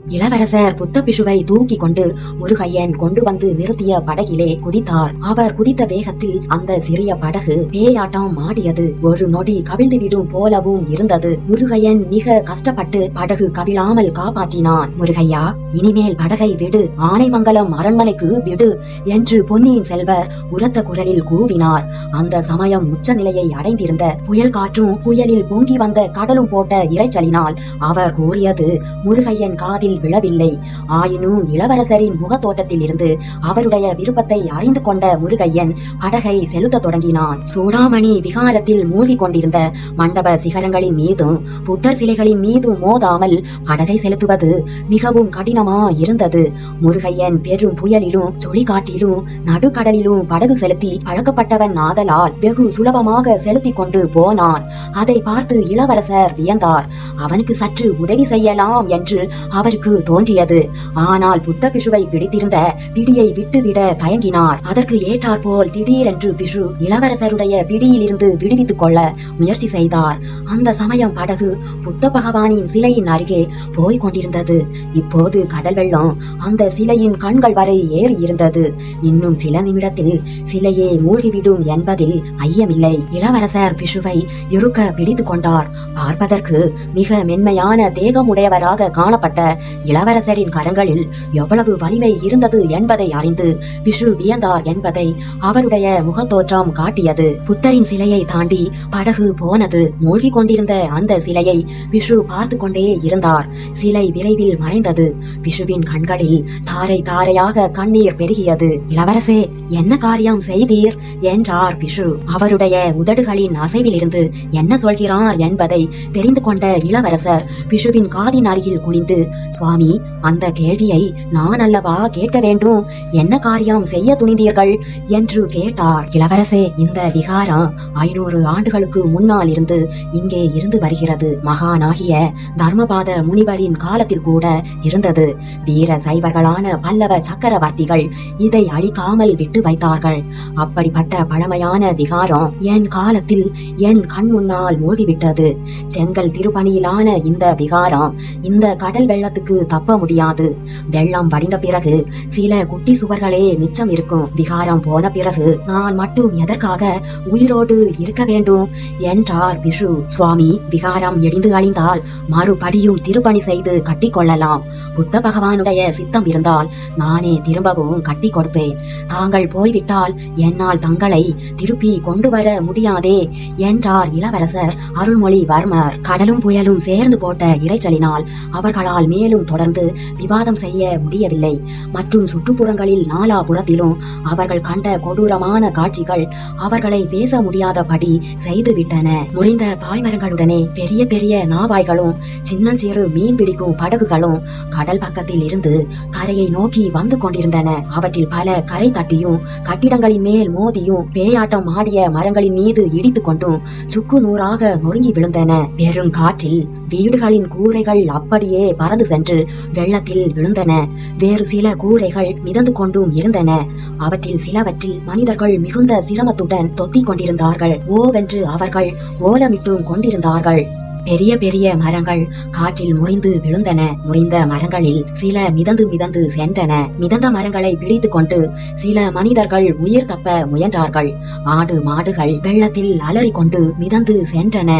இளவரசர் புத்த பிஷுவை தூக்கி கொண்டு முருகையன் கொண்டு வந்து நிறுத்திய படகிலே குதித்தார். அவர் குதித்த வேகத்தில் அந்த சிறிய படகு பேயாட்டம் ஆடியது. ஒரு நொடி கவிழ்ந்து விடும் போலவும் இருந்தது. முருகையன் மிக கஷ்டப்பட்டு படகு கவிழாமல் காப்பாற்றினான். முருகையா இனிமேல் படகை விடு. ஆனைமங்கலம் அரண்மனைக்கு விடு என்று பொன்னியின் செல்வர் உரத்த குரலில் கூவினார். அந்த சமயம் உச்ச நிலையை அடைந்திருந்த புயல் காற்றும் புயலில் பொங்கி வந்த கடலும் போட்ட இறைச்சலினால் அவர் கூறியது முருகையன் காதில் விழவில்லை. ஆயினும் இளவரசரின் முகத்தோட்டத்தில் இருந்து அவருடைய விருப்பத்தை அறிந்து கொண்ட முருகையன் படகை செலுத்த தொடங்கினான். சூடாமணி விகாரத்தில் மூழ்கி கொண்டிருந்த மண்டப சிகரங்களின் மீதும் புத்தர் சிலைகளின் மீதும் மோதாமல் படகை செலுத்துவது மிகவும் கடினமா இருந்தது முருகையன் பெரும் புயலிலும் சுழிகாற்றிலும் நடுக்கடலிலும் படகு செலுத்தி பழக்கப்பட்டவன் ஆதலால் வெகு சுலபமாக செலுத்தி கொண்டு போனான். அதை பார்த்து இளவரசர் வியந்தார். அவனுக்கு சற்று உதவி செய்யலாம் என்று அவர் அவருக்கு தோன்றியது. ஆனால் புத்த பிஷுவை பிடித்திருந்த பிடியை விட்டுவிட தயங்கினார். அதற்கு ஏற்றாற்போல் திடீரென்று பிஷு இளவரசருடைய பிடியிலிருந்து விடுவித்துக் கொள்ள முயற்சி செய்தார். அந்த சமயம் படகு புத்த பகவானின் சிலையின் அருகே போய்க் கொண்டிருந்தது. இப்போது கடல் வெள்ளம் அந்த சிலையின் கண்கள் வரை ஏறி இருந்தது. இன்னும் சில நிமிடத்தில் சிலையே மூழ்கிவிடும் என்பதில் ஐயமில்லை. இளவரசர் பிஷுவை இறுக்க பிடித்துக் கொண்டார். பார்ப்பதற்கு மிக மென்மையான தேகமுடையவராக காணப்பட்ட இளவரசரின் கரங்களில் எவ்வளவு வலிமை இருந்தது என்பதை அறிந்து பிஷு வியந்தார் என்பதை அவருடைய முகத்தோற்றம் காட்டியது. புத்தரின் சிலையை தாண்டி படகு போனது. மூழ்கிக் கொண்டிருந்த அந்த சிலையை பிஷு பார்த்து கொண்டே இருந்தார். சிலை விரைவில் மறைந்தது. பிஷுவின் கண்களில் தாரை தாரையாக கண்ணீர் பெருகியது. இளவரசே என்ன காரியம் செய்தீர்? என்றார் பிஷு அவருடைய உதடுகளின் அசைவிலிருந்து என்ன சொல்கிறார் என்பதை தெரிந்து கொண்ட இளவரசர் பிஷுவின் காதின் அருகில் குனிந்து சுவாமி அந்த கேள்வியை நான் அல்லவா கேட்க வேண்டும்? என்ன காரியம் செய்ய துணிந்தீர்கள்? என்று கேட்டார் இளவரசே. இந்த விகாரம் ஐநூறு ஆண்டுகளுக்கு முன்னால் இருந்து இங்கே இருந்து வருகிறது. மகானாகிய தர்மபாத முனிவரின் காலத்தில் கூட இருந்தது. வீர சைவர்களான பல்லவ சக்கரவர்த்திகள் இதை அழிக்காமல் விட்டு வைத்தார்கள். அப்படிப்பட்ட பழமையான விகாரம் என் காலத்தில் என் கண் முன்னால் மூழ்கிவிட்டது. செங்கல் திருப்பணியிலான இந்த விகாரம் இந்த கடல் வெள்ளத்துக்கு தப்ப முடியாது. வெள்ளம் வடிந்த பிறகு சில குட்டி சுவர்களே மிச்சம் இருக்கும். விகாரம் போன பிறகு நான் மட்டும் எதற்காக உயிரோடு இருக்க வேண்டும்? என்றார் பிஷு சுவாமி விகாரம் எடிந்து அழிந்தால் மறுபடியும் திருப்பணி செய்து கட்டி கொள்ளலாம். புத்த பகவானுடைய சித்தம் இருந்தால் நானே திரும்பவும் கட்டி கொடுப்பேன். தாங்கள் போய்விட்டால் என்னால் தங்களை திருப்பி கொண்டு வர முடியாதே என்றார் இளவரசர் அருள்மொழிவர்மர். கடலும் புயலும் சேர்ந்து போட்ட இரைச்சலினால் அவர்களால் மேலும் தொடர்ந்து விவாதம் செய்ய முடியவில்லை. மற்றும் சுற்றுப்புறங்களில் நாலாபுறத்திலும் அவர்கள் கண்ட கொடூரமான காட்சிகள் அவர்களை பேச முடியாதபடி செய்துவிட்டன. முறிந்த பாய்மரங்களுடனே பெரிய பெரிய நாவாய்களும் சின்னஞ்சிறு மீன் பிடிக்கும் படகுகளும் கடல் பக்கத்தில் இருந்து கரையை நோக்கி வந்து கொண்டிருந்தன. அவற்றில் பல கரை தட்டியும் கட்டிடங்களின் மேல் மோதியும் பேயாட்டம் ஆடிய மரங்களின் மீது இடித்துக் கொண்டும் சுக்கு நூறாக நொறுங்கி விழுந்தன. பெரும் காற்றில் வீடுகளின் கூரைகள் அப்படியே பறந்து சென்று வெள்ளத்தில் விழுந்தன. வேறு சில கூரைகள் மிதந்து கொண்டும் இருந்தன. அவற்றில் சிலவற்றில் மனிதர்கள் மிகுந்த சிரமத்துடன் தொத்திக் கொண்டிருந்தார்கள். ஓவென்று அவர்கள் ஓலமிட்டும் கொண்டிருந்தார்கள். பெரிய பெரிய மரங்கள் காற்றில் முறிந்து விழுந்தன. முறிந்த மரங்களில் சில மிதந்து மிதந்து சென்றன. மிதந்த மரங்களை பிடித்து கொண்டு சில மனிதர்கள் உயிர் தப்ப முயன்றார்கள். ஆடு மாடுகள் வெள்ளத்தில் அலறிக்கொண்டு மிதந்து சென்றன.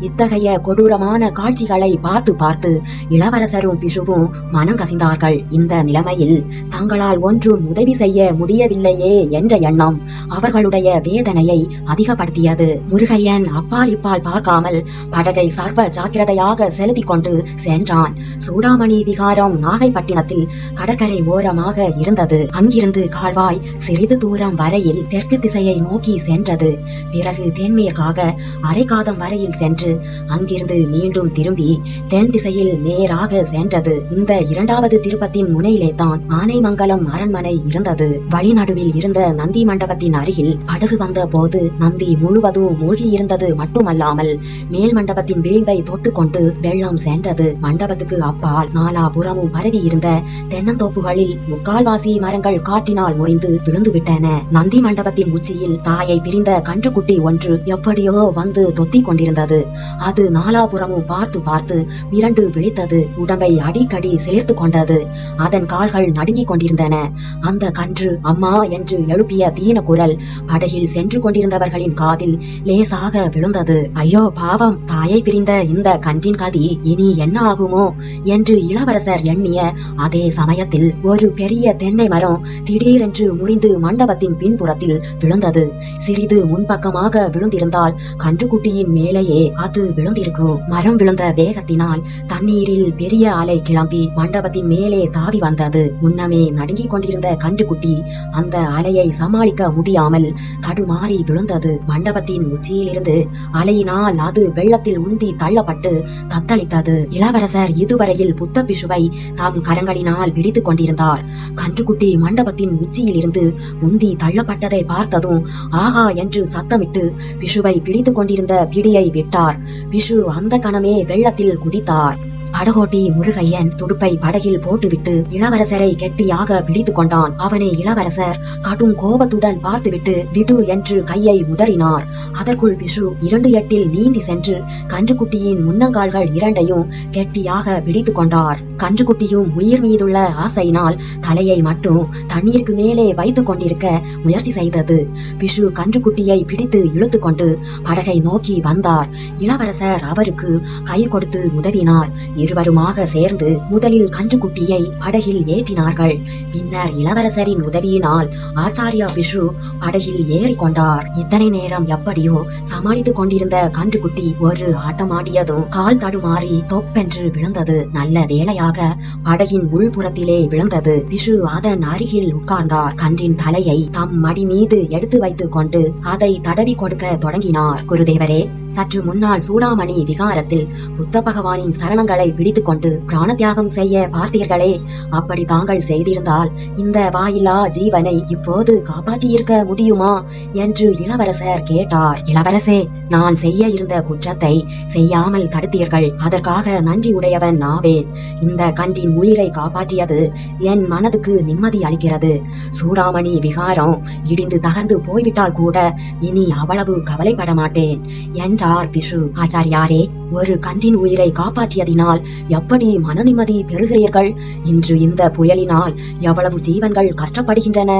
இத்தகைய கொடூரமான காட்சிகளை பார்த்து பார்த்து இளவரசரும் பிஷுவும் மனம் கசிந்தார்கள். இந்த நிலைமையில் தங்களால் ஒன்றும் உதவி செய்ய முடியவில்லையே என்ற எண்ணம் அவர்களுடைய வேதனையை அதிகப்படுத்தியது. முருகையன் அப்பால் இப்பால் பார்க்காமல் படகை சார் சர்வ ஜாக்கிரதையாக செலுத்தி கொண்டு சென்றான். சூடாமணி விகாரம் நாகைப்பட்டினத்தில் கடற்கரை ஓரமாக இருந்தது. அங்கிருந்து கால்வாய் சிறிது தூரம் வரையில் தெற்கு திசையை நோக்கி சென்றது. பிறகு தென்மேற்காக அரைக்காதம் வரையில் சென்று அங்கிருந்து மீண்டும் திரும்பி தென் திசையில் நேராக சென்றது. இந்த இரண்டாவது திருப்பத்தின் முனையிலே தான் ஆனைமங்கலம் அரண்மனை இருந்தது. வழிநடுவில் இருந்த நந்தி மண்டபத்தின் அருகில் படகு வந்த போது நந்தி முழுவதும் மூழ்கி இருந்தது மட்டுமல்லாமல் மேல் மண்டபத்தின் விளிம்பு விளிம்பை தொட்டுக்கொண்டு வெள்ளம் சென்றது. மண்டபத்துக்கு அப்பால் நாலாபுறமும் பரவி இருந்த தென்னந்தோப்புகளில் முக்கால்வாசி மரங்கள் காற்றினால் முறிந்து விழுந்துவிட்டன. நந்தி மண்டபத்தின் உச்சியில் தாயை பிரிந்த கன்றுக்குட்டி ஒன்று எப்படியோ வந்து தொத்திக் கொண்டிருந்தது அது நாலாபுறமும் பார்த்து பார்த்து மிரண்டு விழித்தது. உடம்பை அடிக்கடி சிலிர்த்து கொண்டது. அதன் கால்கள் நடுங்கிக் கொண்டிருந்தன. அந்த கன்று அம்மா என்று எழுப்பிய தீன குரல் படகில் சென்று கொண்டிருந்தவர்களின் காதில் லேசாக விழுந்தது. ஐயோ பாவம் தாயை பிரிந்த இருந்த இந்த கன்றின் கதி இனி என்ன ஆகுமோ என்று இளவரசர் எண்ணிய அதே சமயத்தில் ஒரு பெரிய தென்னை மரம் திடீரென்று முறிந்து மண்டபத்தின் பின்புறத்தில் விழுந்தது. சிறிது முன்பக்கமாக விழுந்திருந்தால் கன்றுக்குட்டியின் மேலேயே அது விழுந்திருக்கும். மரம் விழுந்த வேகத்தினால் தண்ணீரில் பெரிய அலை கிளம்பி மண்டபத்தின் மேலே தாவி வந்தது. முன்னமே நடுங்கிக் கொண்டிருந்த கன்றுக்குட்டி அந்த அலையை சமாளிக்க முடியாமல் தடுமாறி விழுந்தது. மண்டபத்தின் உச்சியிலிருந்து அலையினால் அது வெள்ளத்தில் உந்தி தள்ளப்பட்டு தத்தளித்தது. இளவரசர் இதுவரையில் புத்த பிஷுவை தம் கரங்களினால் பிடித்துக் கொண்டிருந்தார். கன்றுக்குட்டி மண்டபத்தின் உச்சியிலிருந்து முந்தி தள்ளப்பட்டதை பார்த்ததும் ஆகா என்று சத்தமிட்டு பிஷுவை பிடித்துக் கொண்டிருந்த பிடியை விட்டார். பிஷு அந்த கணமே வெள்ளத்தில் குதித்தார். படகோட்டி முருகையன் துடுப்பை படகில் போட்டுவிட்டு இளவரசரை கெட்டியாக பிடித்துக் கொண்டான். அவனை இளவரசர் கடும் கோபத்துடன் பார்த்துவிட்டு விடு என்று கையை உதறினார். அதற்குள் பிஷு இரண்டு எட்டில் நீந்தி சென்று கன்றுக்குட்டியின் முன்னங்கால்கள் இரண்டையும் கெட்டியாக பிடித்து கொண்டார். கன்றுக்குட்டியும் உயிர் மீதுள்ள ஆசையினால் தலையை மட்டும் தண்ணீருக்கு மேலே வைத்து கொண்டிருக்க முயற்சி செய்தது. பிஷு கன்றுக்குட்டியை பிடித்து இழுத்து கொண்டு படகை நோக்கி வந்தார். இளவரசர் அவருக்கு கை கொடுத்து உதவினார். இருவருமாக சேர்ந்து முதலில் கன்றுக்குட்டியை படகில் ஏற்றினார்கள். பின்னர் இளவரசரின் உதவியினால் ஆச்சாரியா பிஷு படகில் ஏறிக்கொண்டார் இத்தனை நேரம் எப்படியோ சமாளித்துக் கொண்டிருந்த கன்றுக்குட்டி ஒரு ஆட்டமாக மாட்டியதும் கால் தடுமாறி தொப்பென்று விழுந்தது. நல்ல வேளையாக படகின் உள்புறத்திலே விழுந்தது. பிஷு அதன் அருகில் உட்கார்ந்தார். கன்றின் தலையை தம் மடி மீது எடுத்து வைத்துக் கொண்டு அதை தடவி கொடுக்க தொடங்கினார். குருதேவரே சற்று முன்னால் சூடாமணி விகாரத்தில் புத்த பகவானின் சரணங்களை பிடித்துக் கொண்டு பிராணத்தியாகம் செய்ய பார்த்தீர்களே. அப்படி தாங்கள் செய்திருந்தால் இந்த வாயிலா ஜீவனை இப்போது காப்பாற்றியிருக்க முடியுமா? என்று இளவரசர் கேட்டார். இளவரசே நான் செய்ய இருந்த குற்றத்தை செய்ய செய்யாமல் தடுத்தீர்கள். அதற்காக நன்றி உடையவன் நாவேன் இந்த கன்றின் உயிரை காப்பாற்றியது என் மனதுக்கு நிம்மதி அளிக்கிறது. சூடாமணி விகாரம் இடிந்து தகர்ந்து போய்விட்டால் கூட இனி அவ்வளவு கவலைப்பட மாட்டேன். என்றார் பிஷு ஆச்சாரியாரே ஒரு கன்றின் உயிரை காப்பாற்றியதினால் எப்படி மன நிம்மதி பெறுகிறீர்கள்? இன்று இந்த புயலினால் எவ்வளவு ஜீவன்கள் கஷ்டப்படுகின்றன.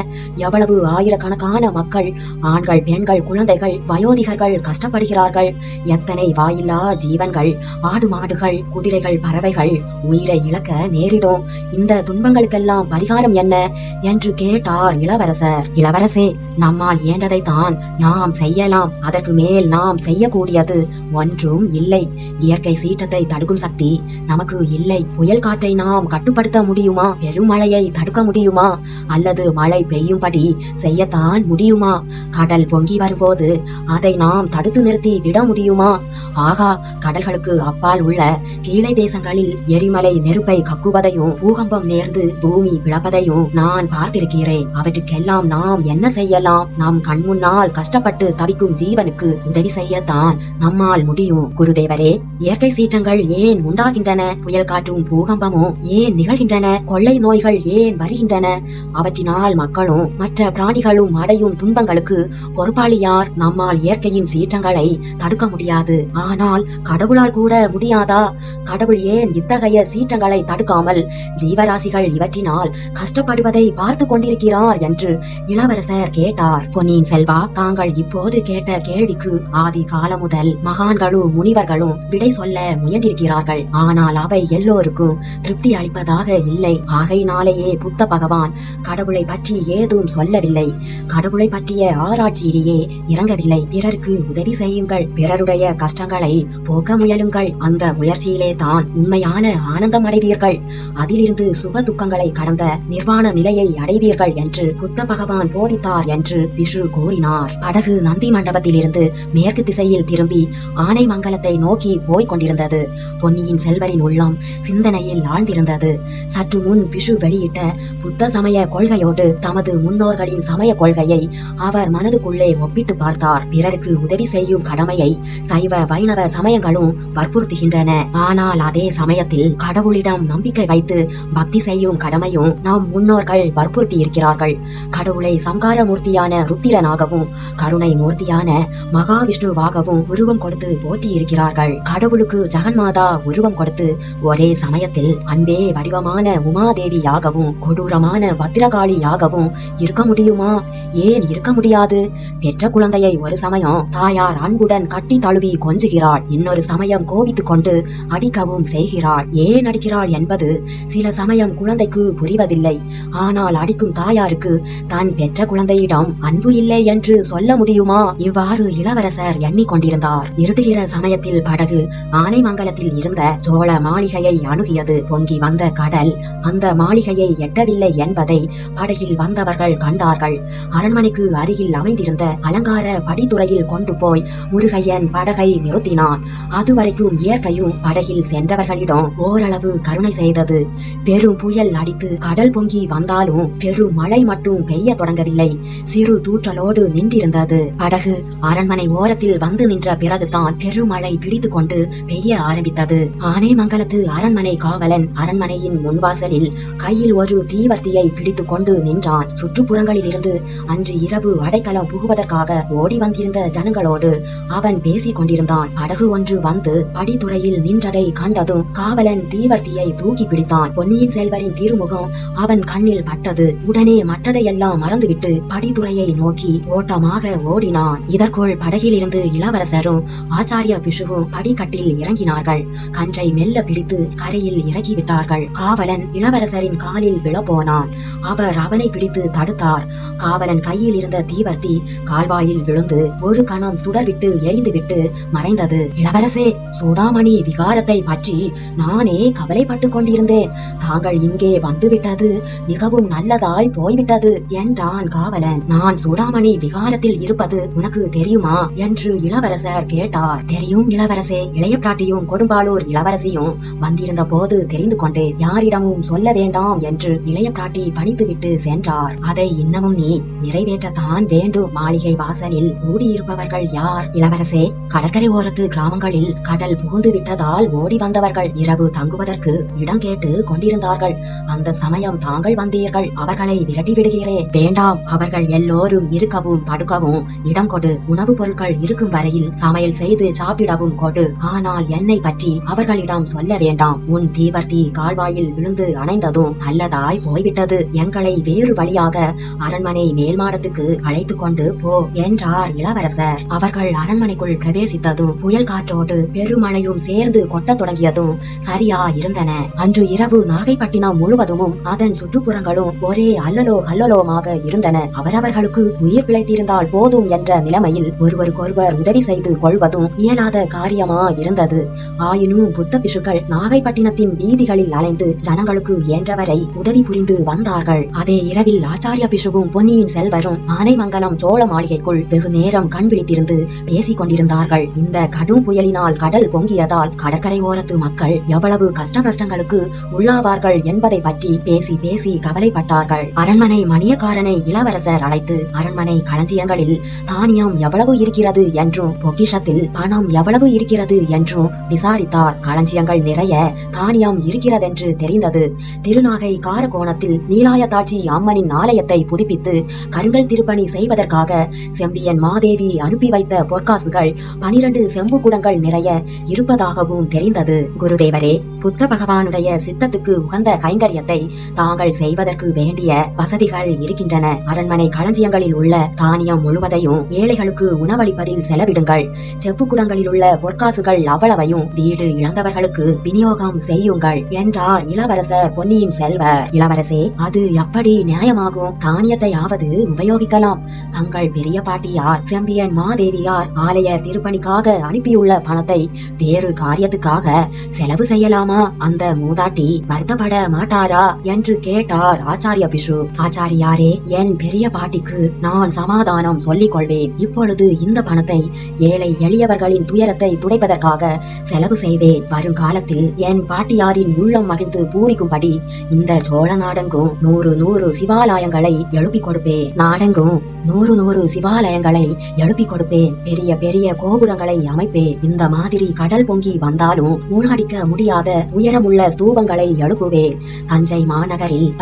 எவ்வளவு ஆயிரக்கணக்கான மக்கள் ஆண்கள் பெண்கள் குழந்தைகள் வயோதிகர்கள் கஷ்டப்படுகிறார்கள். எத்தனை வாயில்லா ஜீவன்கள் ஆடு மாடுகள் குதிரைகள் பறவைகள் உயிரை இழக்க நேரிடும். இந்த துன்பங்களுக்கெல்லாம் பரிகாரம் என்ன? என்று கேட்டார் இளவரசர். இளவரசே நம்மால் இயன்றதைத்தான் நாம் செய்யலாம். அதற்கு மேல் நாம் செய்யக்கூடியது ஒன்றும் இல்லை. இயற்கை சீற்றத்தை தடுக்கும் சக்தி நமக்கு இல்லை. புயல் காற்றை நாம் கட்டுப்படுத்த முடியுமா? பெருமழையை தடுக்க முடியுமா? அல்லது மழை பெய்யும்படி செய்யத்தான் முடியுமா? கடல் பொங்கி வரும்போது அதை நாம் தடுத்து நிறுத்தி விட முடியுமா? ஆகா கடல்களுக்கு அப்பால் உள்ள கீழே தேசங்களில் எரிமலை நெருப்பை கக்குவதையும் பூகம்பம் நேர்ந்து பூமி பிளப்பதையும் நான் நான் பார்த்திருக்கிறேன். அவற்றுக்கெல்லாம் நாம் என்ன செய்யலாம்? நாம் கண்முன்னால் கஷ்டப்பட்டு தவிக்கும் ஜீவனுக்கு உதவி செய்யத்தான் நம்மால் முடியும். குருதேவரே இயற்கை சீற்றங்கள் ஏன் உண்டாகின்றன? புயல் காற்றும் பூகம்பமும் ஏன் நிகழ்கின்றன? கொள்ளை நோய்கள் ஏன் வருகின்றன? அவற்றினால் மக்களும் மற்ற பிராணிகளும் அடையும் துன்பங்களுக்கு பொறுப்பாளி யார் நம்மால் இயற்கையின் சீற்றங்களை தடுக்க முடியாது. ஆனால் கடவுளால் கூட முடியாதா? கடவுள் ஏன் இத்தகைய சீற்றங்களை தடுக்காமல் ஜீவராசிகள் இவற்றினால் கஷ்டப்படுவதை பார்த்து கொண்டிருக்கிறார் என்று இளவரசர் கேட்டார். பொன்னியின் செல்வா தாங்கள் இப்போது கேட்ட கேள்விக்கு ஆதி காலம் முதல் மகான்களும் முனிவர்களும் விடை சொல்ல முயன்றிருக்கிறார்கள். ஆனால் அவை எல்லோருக்கும் திருப்தி அளிப்பதாக இல்லை. ஆகையினாலேயே புத்த பகவான் கடவுளை பற்றி ஏதும் சொல்லவில்லை. கடவுளை பற்றிய ஆராய்ச்சியிலேயே இறங்கவில்லை. பிறருக்கு உதவி செய்யுங்கள். பிறருடைய கஷ்டங்களை போக்க முயலுங்கள். அந்த முயற்சியிலே தான் உண்மையான ஆனந்தம் அடைவீர்கள் அதிலிருந்து சுக துக்கங்களை கடந்த நிர்வாண நிலையை அடைவீர்கள் என்று புத்த பகவான் போதித்தார் என்று விஷு கூறினார். படகு நந்தி மண்டபத்திலிருந்து மேற்கு திசையில் திரும்பி ஆனைமங்கலத்தை நோக்கி போய்க் கொண்டிருந்தது. பொன்னியின் செல்வரின் உள்ளம் சிந்தனையில் ஆழ்ந்திருந்தது. சற்று முன் பிஷு வெளியிட்ட புத்த சமய கொள்கையோடு தமது முன்னோர்களின் சமய கொள்கையை அவர் மனதுக்குள்ளே ஒப்பிட்டு பார்த்தார். பிறருக்கு உதவி செய்யும் கடமையை சைவ வைணவ சமயங்களும் வற்புறுத்துகின்றன. ஆனால் அதே சமயத்தில் கடவுளிடம் நம்பிக்கை வைத்து பக்தி செய்யும் கடமையும் நம் முன்னோர்கள் வற்புறுத்தி இருக்கிறார்கள் கடவுளை சங்கார மூர்த்தியான ருத்திரனாகவும் கருணை மூர்த்தியான மகாவிஷ்ணுவாகவும் உருவம் கொடுத்து போற்றி இருக்கிறார்கள் கடவுளுக்கு ஜெகன்மாதா உருவம் கொடுத்து ஒரே சமயத்தில் அன்பே வடிவமான உமாதேவியாகவும் கொடூரமான பத்திரகாளியாகவும் இருக்க முடியுமா? ஏன் இருக்க முடியாது? பெற்ற குழந்தையை ஒரு சமயம் தாயார் அன்புடன் கட்டி தழுவி கொஞ்சுகிறாள். இன்னொரு சமயம் கோபித்துக் கொண்டு அடிக்கவும் செய்கிறாள். ஏன் அடிக்கிறாள் என்பது சில சமயம் குழந்தைக்கு புரிவதில்லை. ஆனால் அடிக்கும் தாயாருக்கு தான் பெற்ற குழந்தையிடம் அன்பு இல்லை என்று சொல்ல முடியுமா? இவ்வாறு இளவரசர் எண்ணிக்கொண்டிருந்தார். இருட்டுகிற சமயத்தில் படகு ஆனைமங்கலத்தில் இருந்த சோழ மாளிகையை அணுகியது. பொங்கி வந்த கடல் அந்த மாளிகையை எட்டவில்லை என்பதை படகில் வந்தவர்கள் கண்டார்கள். அரண்மனைக்கு அருகில் அமைந்திருந்த அலங்கார படித்துறையில் கொண்டு போய் முருகையன் படகை நிறுத்தினான். அதுவரைக்கும் இயற்கையும் படகில் சென்றவர்களிடம் ஓரளவு கருணை செய்தது. பெரும் புயல் அடித்து கடல் பொங்கி வந்தாலும் பெரும் மழை மட்டும் பெய்ய தொடங்கவில்லை. சிறு தூற்றலோடு நின்றிருந்தது. படகு அரண்மனை ஓரத்தில் வந்து நின்ற பிறகுதான் பெருமழை பிடித்து கொண்டு பெய்ய ஆரம்பித்தது. ஆனைமங்கலத்து அரண்மனை காவலன் அரண்மனையின் முன்வாசலில் கையில் ஒரு தீவர்த்தியை பிடித்து கொண்டு நின்றான். சுற்றுப்புறங்களில் இருந்து அன்று இரவு அடைக்கலம் புகுவதற்காக ஓடி வந்திருந்த ஜனங்களோடு அவன் பேசிக் கொண்டிருந்தான். படகு ஒன்று வந்து படித்துறையில் நின்றதை கண்டதும் காவலன் தீவர்த்தியை தூக்கி பிடித்தான். பொன்னியின் செல்வரின் திருமுகம் அவன் கண்ணில் ஏற்பட்டது உடனே மற்றதையெல்லாம் மறந்துவிட்டு படித்துறையை நோக்கி ஓட்டமாக ஓடினான். இதற்குள் படகிலிருந்து இளவரசரும் ஆச்சாரிய பிஷுவும் படிக்கட்டில் இறங்கினார்கள். கன்றை மெல்ல பிடித்து கரையில் இறக்கிவிட்டார்கள். காவலன் இளவரசரின் காலில் விழப்போனான். அவர் அவனை பிடித்து தடுத்தார். காவலன் கையில் இருந்த தீவர்த்தி கால்வாயில் விழுந்து ஒரு கணம் சுடர்விட்டு எரிந்துவிட்டு மறைந்தது. இளவரசே சூடாமணி விகாரத்தை பற்றி நானே கவலைப்பட்டுக் கொண்டிருந்தேன். தாங்கள் இங்கே வந்துவிட்டது மிகவும் நல்லதாய் போய்விட்டது என்றான் காவலன். நான் சூடாமணி விகாரத்தில் இருப்பது உனக்கு தெரியுமா? என்று இளவரசர் கேட்டார். தெரியும் இளவரசே. இளைய பிராட்டியும் கொடும்பாளூர் இளவரசியும் வந்திருந்த போது தெரிந்து கொண்டேன். யாரிடமும் சொல்ல வேண்டாம் என்று இளைய பிராட்டி பணித்துவிட்டு சென்றார். அதை இன்னமும் நீ நிறைவேற்றத்தான் வேண்டும் மாளிகை வாசலில் கூடியிருப்பவர்கள் யார்? இளவரசே கடற்கரை ஓரத்து கிராமங்களில் கடல் புகுந்து விட்டதால் ஓடி வந்தவர்கள் இரவு தங்குவதற்கு இடம் கேட்டு கொண்டிருந்தார்கள். அந்த சமயம் தாங்கள் வந்தீர்கள். அவர்களை விரட்டிவிடுகிறேன் வேண்டாம் அவர்கள் எல்லோரும் இருக்கவும் படுக்கவும் இடம் கொடு. உணவுப் பொருட்கள் இருக்கும் வரையில் சமையல் செய்து சாப்பிடவும் கொடு. ஆனால் என்னை பற்றி அவர்களிடம் சொல்ல வேண்டாம். உன் தீவர்த்தி கால்வாயில் விழுந்து அணைந்ததும் நல்லதாய் போய்விட்டது. எங்களை வேறு வழியாக அரண்மனை மேல் மாடத்துக்கு அழைத்துக் கொண்டு போ என்றார் இளவரசர். அவர்கள் அரண்மனைக்குள் பிரவேசித்ததும் புயல் காற்றோடு பெருமழையும் சேர்ந்து கொட்டத் தொடங்கியதும் சரியா இருந்தன. அன்று இரவு நாகைப்பட்டினம் முழுவதும் அதன் சுற்றுப்புறங்களும் ஒரே அல்லலோ அல்லலோமாக இருந்தன. அவரவர்களுக்கு உயிர் பிழைத்திருந்தால் போதும் என்ற நிலைமையில் ஒருவருக்கொருவர் உதவி செய்து கொள்வதும் இயலாத காரியமா இருந்தது. ஆயினும் புத்த பிஷுக்கள் நாகைப்பட்டினத்தின் வீதிகளில் அலைந்து ஜனங்களுக்கு இயன்றவரை உதவி புரிந்து வந்தார்கள். அதே இரவில் ஆச்சாரிய பிஷுவும் பொன்னியின் செல்வரும் ஆனைமங்கலம் சோழ மாளிகைக்குள் வெகு நேரம் கண் விழித்திருந்து பேசிக் கொண்டிருந்தார்கள். இந்த கடும் புயலினால் கடல் பொங்கியதால் கடற்கரை ஓரத்து மக்கள் எவ்வளவு கஷ்ட நஷ்டங்களுக்கு உள்ளாவார்கள் என்பதை பற்றி பேசி பேசி கவலை கவலைப்பட்டார்கள் அரண்மனை மணியக்காரனை இளவரசர் அழைத்து அரண்மனை களஞ்சியங்களில் தானியம் எவ்வளவு இருக்கிறது என்றும் பொக்கிஷத்தில் பணம் எவ்வளவு இருக்கிறது என்றும் விசாரித்தார். களஞ்சியங்கள் நிறைய தானியம் இருக்கிறதென்று தெரிந்தது. திருநாகை காரகோணத்தில் நீலாயதாட்சி அம்மனின் ஆலயத்தை புதுப்பித்து கருங்கல் திருப்பணி செய்வதற்காக செம்பியன் மாதேவி அனுப்பி வைத்த பொற்காசுகள் பனிரண்டு செம்பு குடங்கள் நிறைய இருப்பதாகவும் தெரிந்தது. குருதேவரே புத்த பகவானுடைய சித்தத்துக்கு உகந்த கைங்கரியத்தை தாங்கள் செய்வதற்கு அவர்களுக்கு வேண்டிய வசதிகள் இருக்கின்றன. அரண்மனை களஞ்சியங்களில் உள்ள தானியம் முழுவதையும் ஏழைகளுக்கு உணவளிப்பதில் செலவிடுங்கள். செப்பு குடங்களில் உள்ள பொற்காசுகள் அவ்வளவையும் வீடு இழந்தவர்களுக்கு விநியோகம் செய்யுங்கள் என்றார் இளவரசர் பொன்னியின் செல்வர் இளவரசே அது எப்படி நியாயமாகும்? தானியத்தையாவது உபயோகிக்கலாம். தங்கள் பெரிய பாட்டியார் செம்பியன் மாதேவியார் ஆலய திருப்பணிக்காக அனுப்பியுள்ள பணத்தை வேறு காரியத்துக்காக செலவு செய்யலாமா? அந்த மூதாட்டி வருத்தப்பட மாட்டாரா? என்று கேட்டார் ஆச்சாரிய பிஷு ஆச்சாரியாரே என் பெரிய பாட்டிக்கு நான் சமாதானம் சொல்லிக் கொள்வேன் இப்பொழுது இந்த பணத்தை ஏழை எளியவர்களின் துயரத்தை துடைப்பதற்காக செலவு செய்வேன். வருங்காலத்தில் என் பாட்டியாரின் உள்ளம் மகிழ்ந்து பூரிக்கும்படி இந்த சோழ நாடெங்கும் நூறு நூறு சிவாலயங்களை எழுப்பிக் கொடுப்பேன். நாடெங்கும் நூறு நூறு சிவாலயங்களை எழுப்பிக் கொடுப்பேன். பெரிய பெரிய கோபுரங்களை அமைப்பேன். இந்த மாதிரி கடல் பொங்கி வந்தாலும் மூழ்கடிக்க முடியாத உயரமுள்ள ஸ்தூபங்களை எழுப்புவேன். தஞ்சை மாநகரில்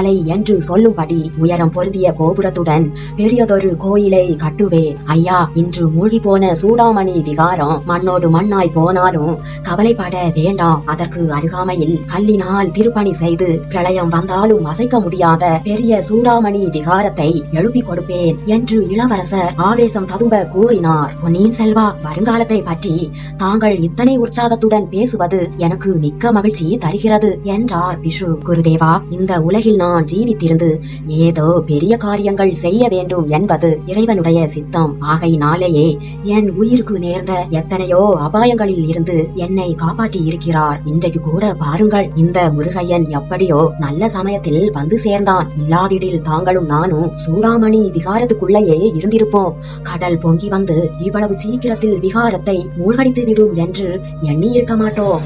மலை என்று சொல்லும்படி உயரம் பொருந்திய கோபுரத்துடன் பெரியதொரு கோயிலை கட்டுவே. ஐயா இன்று மூழ்கி போன சூடாமணி விகாரம் மண்ணோடு மண்ணாய் போனாலும் கவலைப்பட வேண்டாம். அதற்கு அருகாமையில் கல்லினால் திருப்பணி செய்து பிரளயம் வந்தாலும் அசைக்க முடியாத பெரிய சூடாமணி விகாரத்தை எழுப்பிக் கொடுப்பேன் என்று இளவரசர் ஆவேசம் ததும்ப கூறினார். பொன்னியின் செல்வா வருங்காலத்தை பற்றி தாங்கள் இத்தனை உற்சாகத்துடன் பேசுவது எனக்கு மிக்க மகிழ்ச்சி தருகிறது என்றார் பிஷு குருதேவா இந்த உலகில் நான் ஜீவித்திருந்து ஏதோ பெரிய காரியங்கள் செய்ய வேண்டும் என்பது இறைவனுடைய சித்தம். ஆகையினாலேயே என் உயிருக்கு நேர்ந்த எத்தனையோ அபாயங்களில் இருந்து என்னை காப்பாற்றி இருக்கிறார். இன்றைக்கு கூட பாருங்கள் இந்த முருகையன் எப்படியோ நல்ல சமயத்தில் வந்து சேர்ந்தான். இல்லாவிடில் தாங்களும் நானும் சூடாமணி விகாரத்துக்குள்ளேயே இருந்திருப்போம். கடல் பொங்கி வந்து இவ்வளவு சீக்கிரத்தில் விகாரத்தை மூழ்கடித்து விடும் என்று எண்ணியிருக்க மாட்டோம்.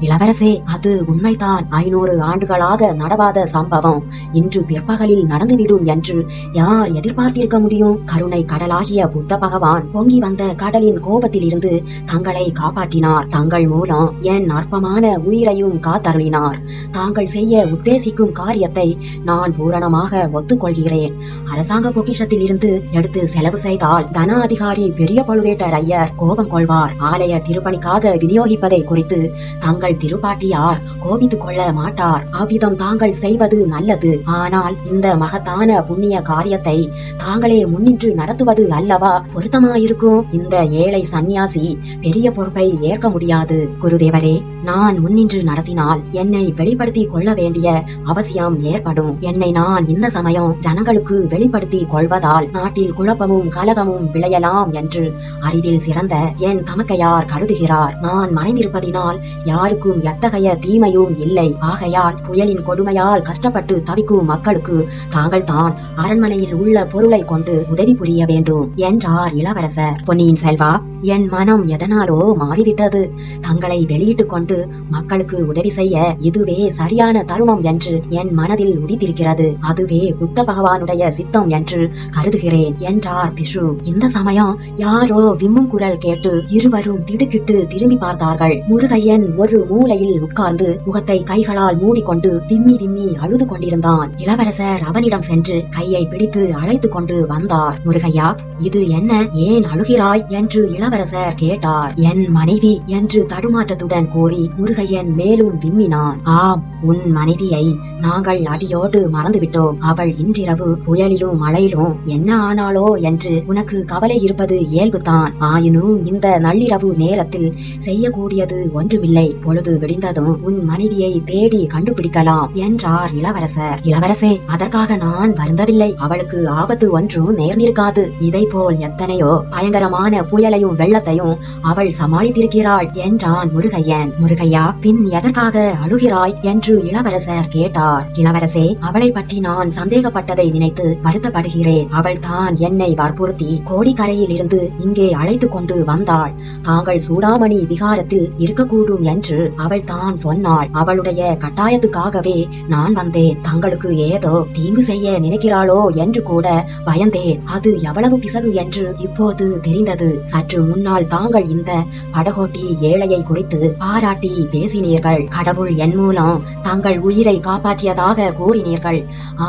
இளவரசே அது உண்மைதான். ஐநூறு ஆண்டுகளாக நடவாத சம்பவம். இன்று பிற்பகலில் நடந்துவிடும் என்று யார் எதிர்பார்த்திருக்க முடியும்? கருணை கடலாகிய புத்த பகவான் பொங்கி வந்த கடலின் கோபத்தில் இருந்து தங்களை காப்பாற்றினார். தங்கள் மூலம் என் அற்பமான உயிரையும் காத்தருளினார். தாங்கள் செய்ய உத்தேசிக்கும் காரியத்தை நான் பூரணமாக ஒத்துக்கொள்கிறேன். அரசாங்க பொக்கிஷத்தில் இருந்து எடுத்து செலவு செய்தால் தன அதிகாரி பெரிய பழுவேட்டர் ஐயர் கோபம் கொள்வார். ஆலய திருப்பணிக்காக விநியோகிப்பதை குறித்து தங்கள் திருப்பாட்டியார் கோபித்துக் கொள்ள மாட்டார். அவ்விதம் தாங்கள் செய்வது நல்லது. ஆனால் இந்த மகத்தான புண்ணிய காரியத்தை தாங்களே முன்னின்று நடத்துவது அல்லவா? பொருத்தமாயிருக்கும். இந்த ஏழை சந்நியாசி பெரிய பொறுப்பை ஏற்க முடியாது. குருதேவரே நான் முன்னின்று நடத்தினால் என்னை வெளிப்படுத்தி கொள்ள வேண்டிய அவசியம் ஏற்படும். என்னை நான் இந்த சமயம் ஜனங்களுக்கு வெளிப்படுத்தி கொள்வதால் நாட்டில் குழப்பமும் கலகமும் விளையலாம் என்று அறிவில் சிறந்த என் தமக்கையார் கருதுகிறார். நான் மறைந்திருப்பதினால் யாருக்கும் எத்தகைய தீமையும் இல்லை. ஆகையால் புயலின் கொடுமையால் கஷ்டப்பட்டு தவிக்கும் மக்களுக்கு தாங்கள் தான் அரண்மனையில் உள்ள பொருளை கொண்டு உதவி புரிய வேண்டும் என்றார் இளவரசர். பொன்னியின் செல்வா என் மனம் எதனாலோ மாறிவிட்டது. தங்களை வெளியிட்டுக் கொண்டு மக்களுக்கு உதவி செய்ய இதுவே சரியான தருணம் என்று என் மனதில் உதித்திருக்கிறது. அதுவே புத்த பகவானுடைய சித்தம் என்று கருதுகிறேன் என்றார் பிஷு இந்த சமயம் யாரோ விம்மும் குரல் கேட்டு இருவரும் திடுக்கிட்டு திரும்பி பார்த்தார்கள். முருகையன் ஒரு மூலையில் உட்கார்ந்து முகத்தை கைகளால் மூடிக்கொண்டு திம்மி திம்மி அழுது கொண்டிருந்தான். இளவரசர் அவனிடம் சென்று கையை பிடித்து அழைத்துக் கொண்டு வந்தார். முருகையா இது என்ன? ஏன் அழுகிறாய்? என்று இளவரசர் கேட்டார். என் மனைவி என்று தடுமாற்றத்துடன் கோரி முருகையன் மேலும் விம்மினான் ஆம் உன் மனைவியை நாங்கள் அடியோடு மறந்துவிட்டோம். அவள் இன்றிரவு புயலிலும் மழையிலும் என்ன ஆனாலோ என்று உனக்கு கவலை இருப்பது இயல்புதான். ஆயினும் இந்த நள்ளிரவு நேரத்தில் செய்யக்கூடியது ஒன்றுமில்லை. பொழுது விடிந்ததும் உன் மனைவியை தேடி கண்டுபிடிக்கலாம் என்றார் இளவரசர். இளவரசே அதற்காக நான் வருந்தவில்லை. அவளுக்கு ஆபத்து ஒன்றும் நேர்ந்திருக்காது. இதை போல் எத்தனையோ பயங்கரமான புயலையும் வெள்ளத்தையும் அவள் சமாளித்திருக்கிறாள் என்றான் முருகையன். முருகையா பின் எதற்காக அழுகிறாய் என்று இளவரசர் கேட்டார். இளவரசே அவளை பற்றி நான் சந்தேகப்பட்டதை நினைத்து வருத்தப்படுகிறேன். அவள் தான் என்னை வற்புறுத்தி கோடிக்கரையில் இருந்து இங்கே அழைத்து கொண்டு வந்தாள். தாங்கள் சூடாமணி விகாரத்தில் இருக்கக்கூடும் என்று அவள் தான் சொன்னாள். அவளுடைய கட்டாயத்துக்காகவே நான் வந்தேன். தங்களுக்கு ஏதோ தீங்கு செய்ய நினைக்கிறாளோ என்று கூட பயந்தேன். அது எவ்வளவு பிசகு என்று இப்போது தெரிந்தது. சற்று முன்னால் தாங்கள் இந்த படகோட்டி ஏழையை குறித்து பாராட்டி பேசினீர்கள். கடவுள் என் மூலம் தங்கள் உயிரை காப்பாற்றியதாக கூறினீர்கள்.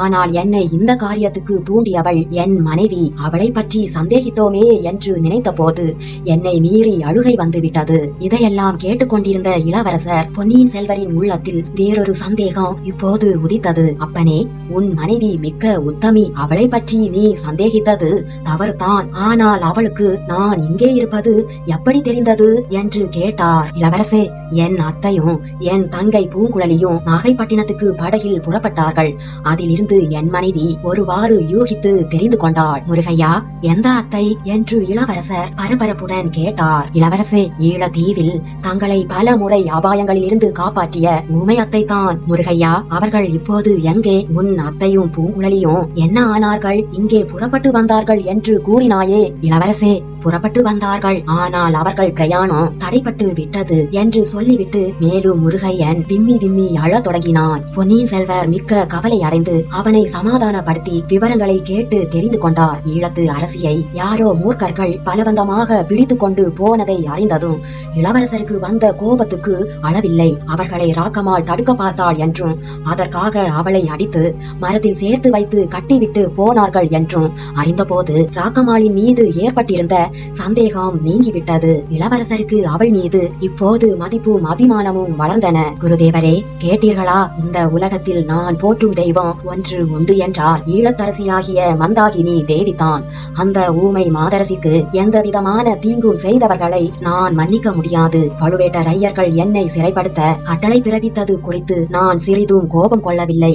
ஆனால் என்னை இந்த காரியத்துக்கு தூண்டியவள் என் மனைவி. அவளை பற்றி சந்தேகித்தோமே என்று நினைத்த போது என்னை மீறி அழுகை வந்துவிட்டது. இதையெல்லாம் கேட்டுக்கொண்டிருந்த இளவரசர் பொன்னியின் செல்வரின் உள்ளத்தில் வேறொரு சந்தேகம் இப்போது உதித்தது. அப்பனே உன் மனைவி மிக்க உத்தமி. அவளை பற்றி நீ சந்தேகித்தது தவறுதான். ஆனால் அவளுக்கு நான் இங்கே இருப்பது எப்படி தெரிந்தது என்று கேட்டார். இளவரசே என் அத்தையும் என் தங்கை பூங்குழலியும் நாகைப்பட்டினத்துக்கு படகில் புறப்பட்டார்கள். அதிலிருந்து என் மனைவி ஒருவாறு யூகித்து தெரிந்து கொண்டாள். முருகையா எந்த அத்தை என்று இளவரசர் பரபரப்புடன் கேட்டார். இளவரசே ஈழத்தீவில் தங்களை பல முறை அபாயங்களில் இருந்து காப்பாற்றிய ஊமை அத்தை தான் முருகையா அவர்கள் இப்போது எங்கே? உன் அத்தையும் பூங்குழலியும் என்ன ஆனார்கள்? இங்கே புறப்பட்டு வந்தார்கள் என்று கூறினாயே. இளவரசே புறப்பட்டு வந்தார்கள். ஆனால் அவர்கள் பிரயாணம் தடைப்பட்டு விட்டது என்று சொல்லிவிட்டு மேலும் முருகையன் விம்மி விம்மி அழத் தொடங்கினான். பொன்னியின் செல்வர் மிக்க கவலை அடைந்து அவனை சமாதானப்படுத்தி விவரங்களை கேட்டு தெரிந்து கொண்டார். ஈழத்து அரசியை யாரோ மூர்க்கர்கள் பலவந்தமாக பிடித்து கொண்டு போனதை அறிந்ததும் இளவரசருக்கு வந்த கோபத்துக்கு அளவில்லை. அவர்களை ராக்கமால் தடுக்க பார்த்தாள் என்றும் அதற்காக அவளை அடித்து மரத்தில் சேர்த்து வைத்து கட்டிவிட்டு போனார்கள் என்றும். அறிந்தபோது ராக்கமாளின் மீது ஏற்பட்டிருந்த சந்தேகம் நீங்கிவிட்டது. இளவரசருக்கு அவள் மீது இப்போது மதிப்பும் அபிமானமும் வளர்ந்தன. குருதேவரே கேட்டீர்களா? இந்த உலகத்தில் நான் போற்றும் தெய்வம் ஒன்று உண்டு என்றால் ஈழத்தரசியாகிய மந்தாகினி தேவிதான். அந்த ஊமை மாதரசிக்கு எந்த விதமான தீங்கும் செய்தவர்களை நான் மன்னிக்க முடியாது. பழுவேட்டரையர்கள் என்னை சிறைப்படுத்த கட்டளை பிறப்பித்தது குறித்து நான் சிறிதும் கோபம் கொள்ளவில்லை.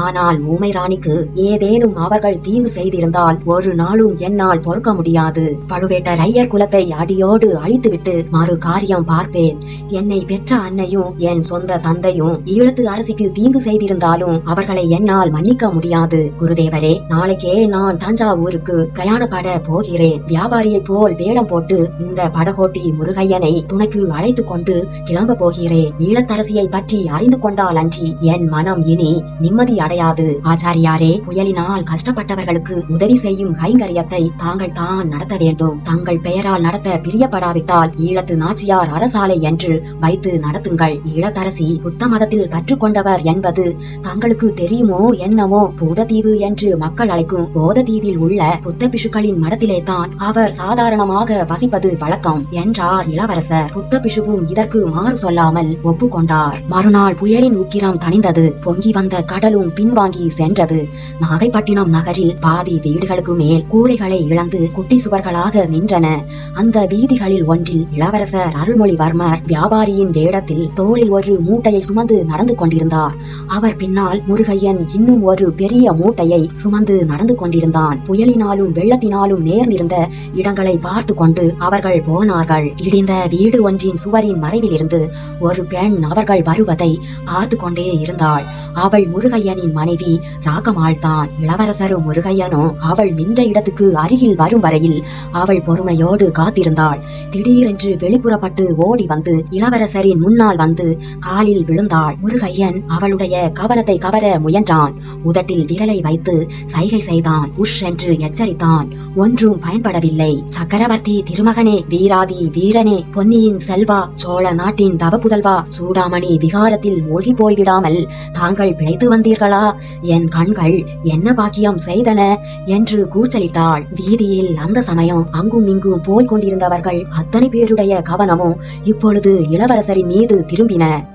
ஆனால் ஊமை ராணிக்கு ஏதேனும் அவர்கள் தீங்கு செய்திருந்தால் ஒரு நாளும் என்னால் பொறுக்க முடியாது. பழுவேட்டரையர் குலத்தை அடியோடு அழித்துவிட்டு மறு காரியம் பார்ப்பேன். என்னை பெற்ற அன்னையும் என் சொந்த தந்தையும் ஈழத்து அரசிக்கு தீங்கு செய்திருந்தாலும் அவர்களை என்னால் மன்னிக்க முடியாது. குருதேவரே நாளைக்கே நான் தஞ்சாவூருக்கு பிரயாணப்பட போகிறேன். வியாபாரியைப் போல் வேடம் போட்டு இந்த படகோட்டி முருகையனை துணைக்கு அழைத்துக் கொண்டு கிளம்ப போகிறேன் ஈழத்தரசியை பற்றி அறிந்து கொண்டால் அன்றி என் மனம் இனி நிம்மதி அடையாது. ஆச்சாரியாரே புயலினால் கஷ்டப்பட்டவர்களுக்கு உதவி செய்யும் கைங்கரியத்தை தாங்கள் தான் நடத்த வேண்டும். தங்கள் பெயரால் நடத்த பிரியப்படாவிட்டால் ஈழத்து நாச்சியார் அரசாலை என்று வைத்து நடத்துங்கள். ஈழத்தரசி புத்த மதத்தில் பற்று கொண்டவர் என்பது தங்களுக்கு தெரியுமோ என்னமோ பூதத்தீவு என்று மக்கள் அழைக்கும் போதத்தீவில் உள்ள புத்த பிஷுக்களின் மடத்திலே தான் அவர் சாதாரணமாக வசிப்பது வழக்கம் என்றார் இளவரசர். புத்த பிஷுவும் இதற்கு மாறு சொல்லாமல் ஒப்புக்கொண்டார். மறுநாள் புயலின் உக்கிரம் தணிந்தது. பொங்கி வந்த கடலும் பின்வாங்கி சென்றது. நாகைப்பட்டினம் நகரில் பாதி வீடுகளுக்கு மேல் கூரைகளை இழந்து குட்டி சுவர்களாக நின்றன. அந்த வீதிகளில் ஒன்றில் இளவரசர் அருள்மொழிவர்மர் வியாபாரியின் வேடத்தில் தோளில் ஒரு மூட்டையை சுமந்து நடந்து கொண்டிருந்தார். அவர் பின்னால் முருகையன் இன்னும் ஒரு பெரிய மூட்டையை சுமந்து நடந்து கொண்டிருந்தான். புயலினாலும் வெள்ளத்தினாலும் நேர்ந்திருந்த இடங்களை பார்த்து கொண்டு அவர்கள் போனார்கள். இடிந்த வீடு ஒன்றின் சுவரின் மறைவிலிருந்து ஒரு பெண் அவர்கள் வருவதை பார்த்து கொண்டே இருந்தாள். அவள் முருகையனின் மனைவி ராகமாள்தான். இளவரசரும் முருகையனும் அவள் நின்ற இடத்துக்கு அருகில் வரும் வரையில் அவள் பொறுமையோடு காத்திருந்தாள். திடீரென்று வெளிப்புறப்பட்டு ஓடி வந்து இளவரசரின் முன்னால் வந்து காலில் விழுந்தாள். முருகையன் அவளுடைய கவனத்தை கவர முயன்றான். உதட்டில் விரலை வைத்து சைகை செய்தான். உஷ் என்று எச்சரித்தான். ஒன்றும் பயன்படவில்லை. சக்கரவர்த்தி திருமகனே வீராதி வீரனே பொன்னியின் செல்வா சோழ நாட்டின் தவ புதல்வா சூடாமணி விகாரத்தில் மூழ்கி போய்விடாமல் தாங்கள் பிழைத்து வந்தீர்களா? என் கண்கள் என்ன பாக்கியம் செய்தன? என்று கூச்சலிட்டாள் வீதியில் அந்த சமயம். அங்கும் இங்கும் போய்க் கொண்டிருந்தவர்கள் அத்தனை பேருடைய கவனமும் இப்பொழுது இளவரசரின் மீது திரும்பின.